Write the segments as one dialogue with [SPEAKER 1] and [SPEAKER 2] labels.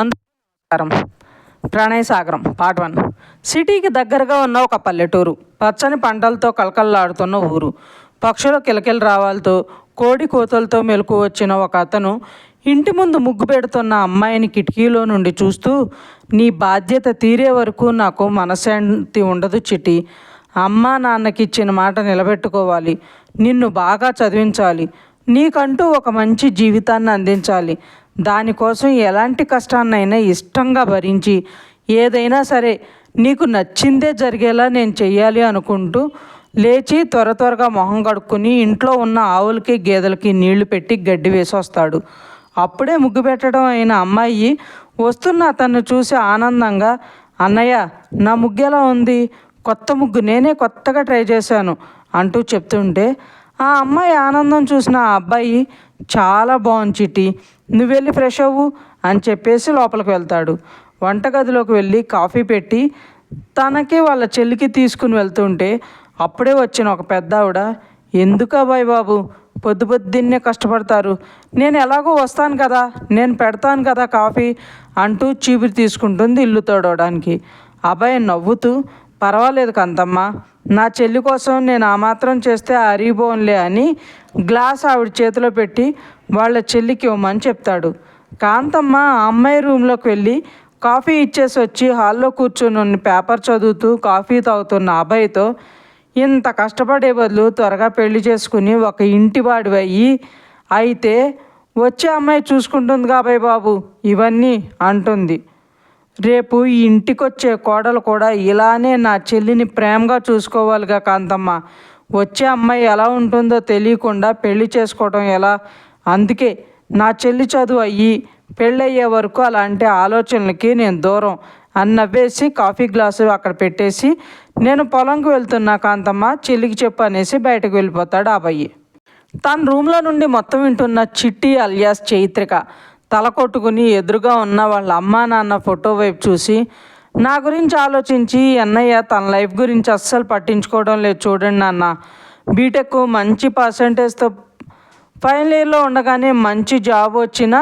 [SPEAKER 1] నమస్కారం ప్రణయ సాగరం part one. సిటీకి దగ్గరగా ఉన్న ఒక పల్లెటూరు పచ్చని పంటలతో కలకల్లాడుతున్న ఊరు. పక్షుల కిలకిల రావాలతో కోడి కోతలతో మెలకు వచ్చిన ఒక అతను ఇంటి ముందు ముగ్గు పెడుతున్న అమ్మాయిని కిటికీలో నుండి చూస్తూ నీ బాధ్యత తీరే వరకు నాకు మనశ్శాంతి ఉండదు చిటి అమ్మా నాన్నకి ఇచ్చిన మాట నిలబెట్టుకోవాలి. నిన్ను బాగా చదివించాలి. నీకంటూ ఒక మంచి జీవితాన్ని అందించాలి. దానికోసం ఎలాంటి కష్టాన్నైనా ఇష్టంగా భరించి ఏదైనా సరే నీకు నచ్చిందే జరిగేలా నేను చెయ్యాలి అనుకుంటూ లేచి త్వర త్వరగా మొహం కడుక్కుని ఇంట్లో ఉన్న ఆవులకి గేదెలకి నీళ్ళు పెట్టి గడ్డి వేసి వస్తాడు అప్పుడే ముగ్గు పెట్టడం అయిన అమ్మాయి వస్తున్న అతన్ని చూసి ఆనందంగా అన్నయ్య నా ముగ్గు ఎలా ఉంది? కొత్త ముగ్గు నేనే కొత్తగా ట్రై చేశాను అంటూ చెప్తుంటే ఆ అమ్మాయి ఆనందం చూసిన ఆ అబ్బాయి చాలా బాగుంది నువ్వు వెళ్ళి ఫ్రెష్ అవ్వు అని చెప్పేసి లోపలికి వెళ్తాడు. వంటగదిలోకి వెళ్ళి కాఫీ పెట్టి తనకి వాళ్ళ చెల్లికి తీసుకుని వెళ్తుంటే అప్పుడే వచ్చిన ఒక పెద్ద ఆవిడ ఎందుకు అబ్బాయి బాబు? పొద్దు పొద్దున్నే కష్టపడతారు. నేను ఎలాగో వస్తాను కదా నేను పెడతాను కదా కాఫీ అంటూ చీపురు తీసుకుంటుంది ఇల్లు తోడవడానికి. అబ్బాయి నవ్వుతూ పర్వాలేదు కంతమ్మ. నా చెల్లి కోసం నేను ఆ మాత్రం చేస్తే అరిగిపోన్లే అని గ్లాస్ ఆవిడ చేతిలో పెట్టి వాళ్ళ చెల్లికి ఇవ్వమని చెప్తాడు. కాంతమ్మ ఆ అమ్మాయి రూమ్లోకి వెళ్ళి కాఫీ ఇచ్చేసి వచ్చి హాల్లో కూర్చుని పేపర్ చదువుతూ కాఫీ తాగుతున్న అబ్బాయితో ఇంత కష్టపడే బదులు త్వరగా పెళ్ళి చేసుకుని ఒక ఇంటి అయ్యి అయితే వచ్చే అమ్మాయి చూసుకుంటుంది కాబోయ్ బాబు ఇవన్నీ అంటుంది. రేపు ఈ ఇంటికొచ్చే కోడలు కూడా ఇలానే నా చెల్లిని ప్రేమగా చూసుకోవాలిగా కాంతమ్మ. వచ్చే అమ్మాయి ఎలా ఉంటుందో తెలియకుండా పెళ్ళి చేసుకోవడం ఎలా? అందుకే నా చెల్లి చదువు అయ్యి పెళ్ళయ్యే వరకు అలాంటి ఆలోచనలకి నేను దూరం అని నవ్వేసి కాఫీ గ్లాసు అక్కడ పెట్టేసి నేను పొలంకి వెళ్తున్నా కాంతమ్మ చెల్లికి చెప్పు అనేసి బయటకు వెళ్ళిపోతాడు ఆ అబ్బాయి. తన రూమ్లో నుండి మొత్తం వింటున్న చిట్టి అలియాస్ చైత్రిక. తల కొట్టుకుని ఎదురుగా ఉన్న వాళ్ళ అమ్మా నాన్న ఫోటో వైపు చూసి నా గురించి ఆలోచించి అన్నయ్య తన లైఫ్ గురించి అస్సలు పట్టించుకోవడం లేదు చూడండి నాన్న. బీటెక్ మంచి పర్సంటేజ్తో ఫైనల్ ఇయర్లో ఉండగానే మంచి జాబ్ వచ్చినా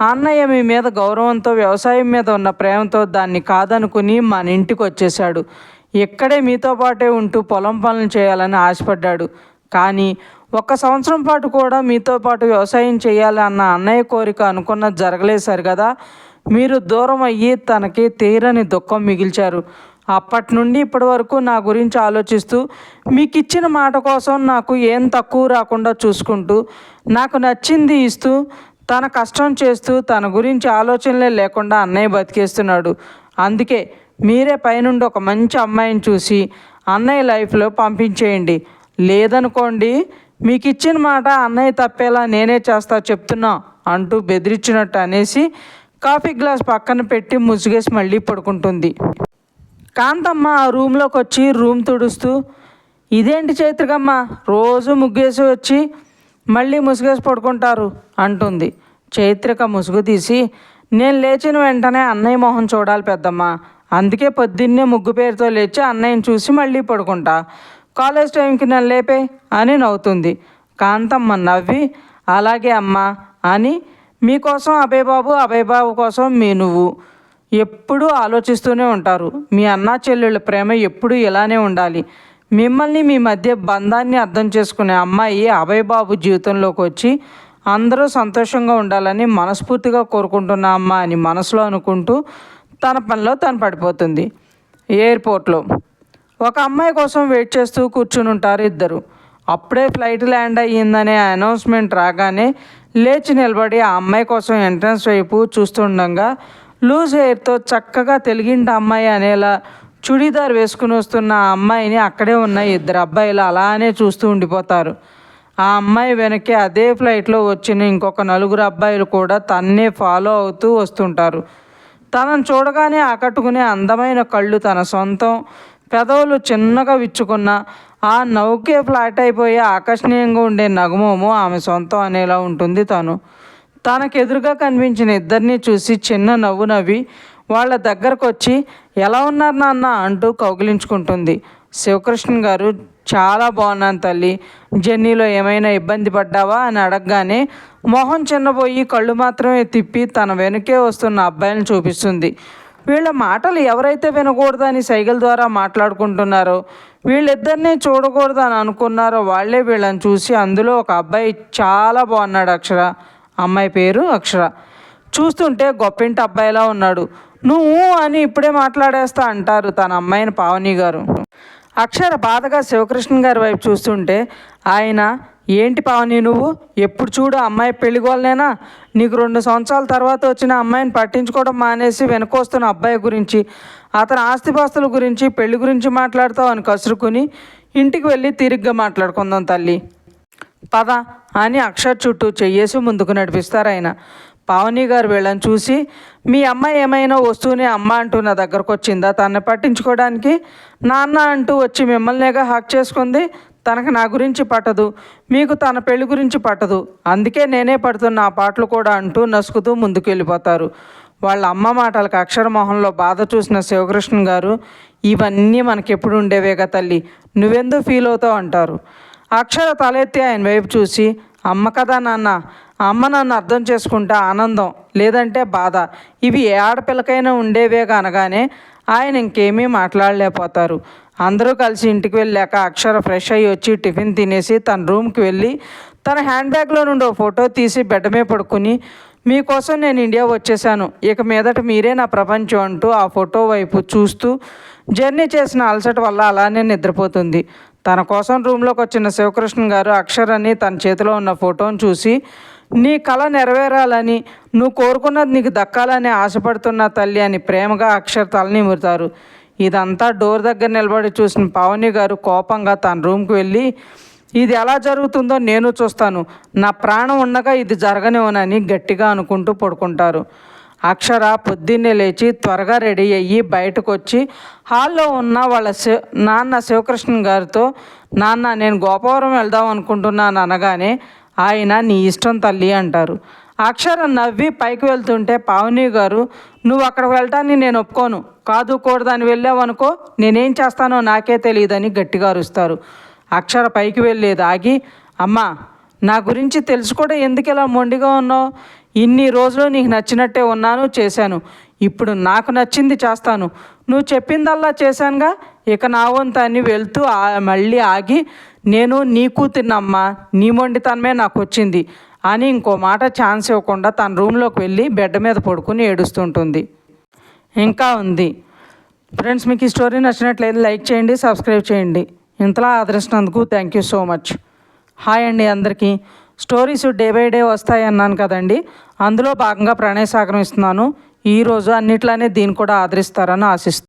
[SPEAKER 1] అన్నయ్య మీ మీద గౌరవంతో వ్యవసాయం మీద ఉన్న ప్రేమతో దాన్ని కాదనుకుని మన ఇంటికి వచ్చేసాడు ఇక్కడే మీతో పాటే ఉంటూ పొలం పనులు చేయాలని ఆశపడ్డాడు. కానీ ఒక్క సంవత్సరం పాటు కూడా మీతో పాటు వ్యవసాయం చేయాలి అన్న అన్నయ్య కోరిక అనుకున్నది జరగలేదు సరి కదా మీరు దూరం అయ్యి తనకి తీరని దుఃఖం మిగిల్చారు. అప్పటి నుండి ఇప్పటి వరకు నా గురించి ఆలోచిస్తూ మీకు ఇచ్చిన మాట కోసం నాకు ఏం తక్కువ రాకుండా చూసుకుంటూ నాకు నచ్చింది ఇస్తూ తన కష్టం చేస్తూ తన గురించి ఆలోచనలే లేకుండా అన్నయ్య బతికేస్తున్నాడు. అందుకే మీరే పైనుండి ఒక మంచి అమ్మాయిని చూసి అన్నయ్య లైఫ్లో పంపించేయండి. లేదనుకోండి మీకు ఇచ్చిన మాట అన్నయ్య తప్పేలా నేనే చేస్తా చెప్తున్నా అంటూ బెదిరించినట్టు అనేసి కాఫీ గ్లాస్ పక్కన పెట్టి ముసుగేసి మళ్ళీ పడుకుంటుంది. కాంతమ్మ ఆ రూమ్లోకి వచ్చి రూమ్ తుడుస్తూ ఇదేంటి చైత్రికమ్మ? రోజు ముగ్గేసి వచ్చి మళ్ళీ ముసుగేసి పడుకుంటారు అంటుంది. చైత్రిక ముసుగు తీసి నేను లేచిన వెంటనే అన్నయ్య మొహం చూడాలి పెద్దమ్మ. అందుకే పొద్దున్నే ముగ్గు పేరుతో లేచి అన్నయ్యని చూసి మళ్ళీ పడుకుంటా. కాలేజ్ టైంకి నన్ను లేపే అని నవ్వుతుంది. కాంతమ్మ నవ్వి అలాగే అమ్మా అని మీకోసం అభయ్ బాబు అభయ్ బాబు కోసం మీ నువ్వు ఎప్పుడూ ఆలోచిస్తూనే ఉంటారు. మీ అన్నా చెల్లెళ్ళ ప్రేమ ఎప్పుడూ ఇలానే ఉండాలి. మిమ్మల్ని మీ మధ్య బంధాన్ని అర్థం చేసుకునే అమ్మాయి అభయ్ బాబు జీవితంలోకి వచ్చి అందరూ సంతోషంగా ఉండాలని మనస్ఫూర్తిగా కోరుకుంటున్న అమ్మ అని మనసులో అనుకుంటూ తన పనిలో తను పడిపోతుంది. ఎయిర్పోర్ట్లో ఒక అమ్మాయి కోసం వెయిట్ చేస్తూ కూర్చుని ఉంటారు ఇద్దరు. అప్పుడే ఫ్లైట్ ల్యాండ్ అయ్యిందనే అనౌన్స్మెంట్ రాగానే లేచి నిలబడి ఆ అమ్మాయి కోసం ఎంట్రన్స్ వైపు చూస్తుండగా లూజ్ హెయిర్తో చక్కగా తెలిగింటి అమ్మాయి అనేలా చుడీదార్ వేసుకుని వస్తున్న ఆ అమ్మాయిని అక్కడే ఉన్న ఇద్దరు అబ్బాయిలు అలానే చూస్తూ ఉండిపోతారు. ఆ అమ్మాయి వెనక్కి అదే ఫ్లైట్లో వచ్చిన ఇంకొక నలుగురు అబ్బాయిలు కూడా తన్నే ఫాలో అవుతూ వస్తుంటారు. తనను చూడగానే ఆకట్టుకునే అందమైన కళ్ళు తన సొంతం పెదవులు చిన్నగా విచ్చుకున్న ఆ నౌకే ఫ్లాట్ అయిపోయి ఆకర్షణీయంగా ఉండే నగమోము ఆమె సొంతం అనేలా ఉంటుంది తను. తనకెదురుగా కనిపించిన ఇద్దరిని చూసి చిన్న నవ్వు నవ్వి వాళ్ళ దగ్గరకు వచ్చి ఎలా ఉన్నారు నాన్న? అంటూ కౌగిలించుకుంటుంది. శివకృష్ణ గారు చాలా బాగున్నాను తల్లి. జర్నీలో ఏమైనా ఇబ్బంది పడ్డావా? అని అడగగానే మొహం చిన్నపోయి కళ్ళు మాత్రమే తిప్పి తన వెనుకే వస్తున్న అబ్బాయిని చూపిస్తుంది. వీళ్ళ మాటలు ఎవరైతే వినకూడదని సైగల ద్వారా మాట్లాడుకుంటున్నారో వీళ్ళిద్దరిని చూడకూడదని అనుకున్నారో వాళ్ళే వీళ్ళని చూసి అందులో ఒక అబ్బాయి చాలా బాగున్నాడు అక్షర. అమ్మాయి పేరు అక్షర. చూస్తుంటే గొప్పింటి అబ్బాయిలా ఉన్నాడు. నువ్వు అని ఇప్పుడే మాట్లాడేస్తా అంటారు తన అమ్మాయిని పావని గారు. అక్షర బాధగా శివకృష్ణ గారి వైపు చూస్తుంటే ఆయన ఏంటి పావని నువ్వు? ఎప్పుడు చూడు అమ్మాయి పెళ్ళిగోలనేనా నీకు రెండు సంవత్సరాల తర్వాత వచ్చిన అమ్మాయిని పట్టించుకోవడం మానేసి వెనుకొస్తున్న అబ్బాయి గురించి అతని ఆస్తిపాస్తుల గురించి పెళ్ళి గురించి మాట్లాడతావు అని కసురుకుని ఇంటికి వెళ్ళి తిరిగ్గా మాట్లాడుకుందాం తల్లి. పద అని అక్షర్ చుట్టూ చెయ్యేసి ముందుకు నడిపిస్తారు ఆయన. పావని గారు వీళ్ళని చూసి మీ అమ్మాయి ఏమైనా వస్తూనే అమ్మ అంటూ నా దగ్గరకు వచ్చిందా తనని పట్టించుకోవడానికి నాన్న అంటూ వచ్చి మిమ్మల్నేగా హక్ చేసుకుంది తనకు నా గురించి పట్టదు మీకు తన పెళ్ళి గురించి పట్టదు. అందుకే నేనే పడుతున్న ఆ పాటలు కూడా అంటూ నసుకుతూ ముందుకు వెళ్ళిపోతారు వాళ్ళ అమ్మ మాటలకు అక్షరమోహంలో బాధ చూసిన శివకృష్ణ గారు ఇవన్నీ మనకెప్పుడు ఉండేవేగా తల్లి? నువ్వెందుకు ఫీల్ అవుతావు? అంటారు. అక్షర తలెత్తి ఆయన వైపు చూసి అమ్మ కదా నాన్న అమ్మ నన్ను అర్థం చేసుకుంటే ఆనందం లేదంటే బాధ. ఇవి ఏ ఆడపిల్లకైనా ఉండేవేగా అనగానే ఆయన ఇంకేమీ మాట్లాడలేకపోతారు. అందరూ కలిసి ఇంటికి వెళ్ళాక అక్షర ఫ్రెష్ అయ్యి వచ్చి టిఫిన్ తినేసి తన రూమ్కి వెళ్ళి తన హ్యాండ్ బ్యాగ్లో నుండి ఓ ఫోటో తీసి బెడ్ మీద పడుకుని మీకోసం నేను ఇండియా వచ్చేసాను. ఇక మీదట మీరే నా ప్రపంచం అంటూ ఆ ఫోటో వైపు చూస్తూ జర్నీ చేసిన అలసట వల్ల అలానే నిద్రపోతుంది. తన కోసం రూమ్లోకి వచ్చిన శివకృష్ణ గారు అక్షరాన్ని తన చేతిలో ఉన్న ఫోటోను చూసి నీ కళ నెరవేరాలని నువ్వు కోరుకున్నది నీకు దక్కాలని ఆశపడుతున్న తల్లి అని ప్రేమగా అక్షర తలని మురుతారు. ఇదంతా డోర్ దగ్గర నిలబడి చూసిన పావని గారు కోపంగా తన రూమ్కి వెళ్ళి ఇది ఎలా జరుగుతుందో నేను చూస్తాను. నా ప్రాణం ఉండగా ఇది జరగనివ్వనని గట్టిగా అనుకుంటూ పడుకుంటారు. అక్షర పొద్దున్నే లేచి త్వరగా రెడీ అయ్యి బయటకు వచ్చి హాల్లో ఉన్న వాళ్ళ శివ నాన్న శివకృష్ణ గారితో నాన్న నేను గోపవరం వెళ్దాం అనుకుంటున్నాను అనగానే ఆయన నీ ఇష్టం తల్లి అంటారు. అక్షర నవ్వి పైకి వెళ్తుంటే పావని గారు నువ్వు అక్కడికి వెళ్ళటాన్ని నేను ఒప్పుకోను. కాదు కూడదని వెళ్ళావనుకో నేనేం చేస్తానో నాకే తెలియదని గట్టిగా అరుస్తారు. అక్షర పైకి వెళ్ళేది ఆగి అమ్మా నా గురించి తెలుసు కూడా ఎందుకు ఇలా మొండిగా ఉన్నావు? ఇన్ని రోజులు నీకు నచ్చినట్టే ఉన్నాను చేశాను. ఇప్పుడు నాకు నచ్చింది చేస్తాను. నువ్వు చెప్పిందల్లా చేశానుగా ఇక నా వంతు అని వెళ్తూ మళ్ళీ ఆగి నేను నీ కూతురినమ్మా నీ మొండితనమే నాకు వచ్చింది అని ఇంకో మాట ఛాన్స్ ఇవ్వకుండా తన రూమ్లోకి వెళ్ళి బెడ్ మీద పడుకుని ఏడుస్తుంటుంది. ఇంకా ఉంది. ఫ్రెండ్స్ మీకు ఈ స్టోరీ నచ్చినట్లయితే లైక్ చేయండి సబ్స్క్రైబ్ చేయండి. ఇంతలా ఆదరిస్తున్నందుకు thank you so much. Hi అండి అందరికీ. స్టోరీస్ డే బై డే వస్తాయి అన్నాను కదండి. అందులో భాగంగా ప్రణయ సాగరం ఇస్తున్నాను. ఈరోజు అన్నిట్లానే దీన్ని కూడా ఆదరిస్తారని ఆశిస్తున్నాను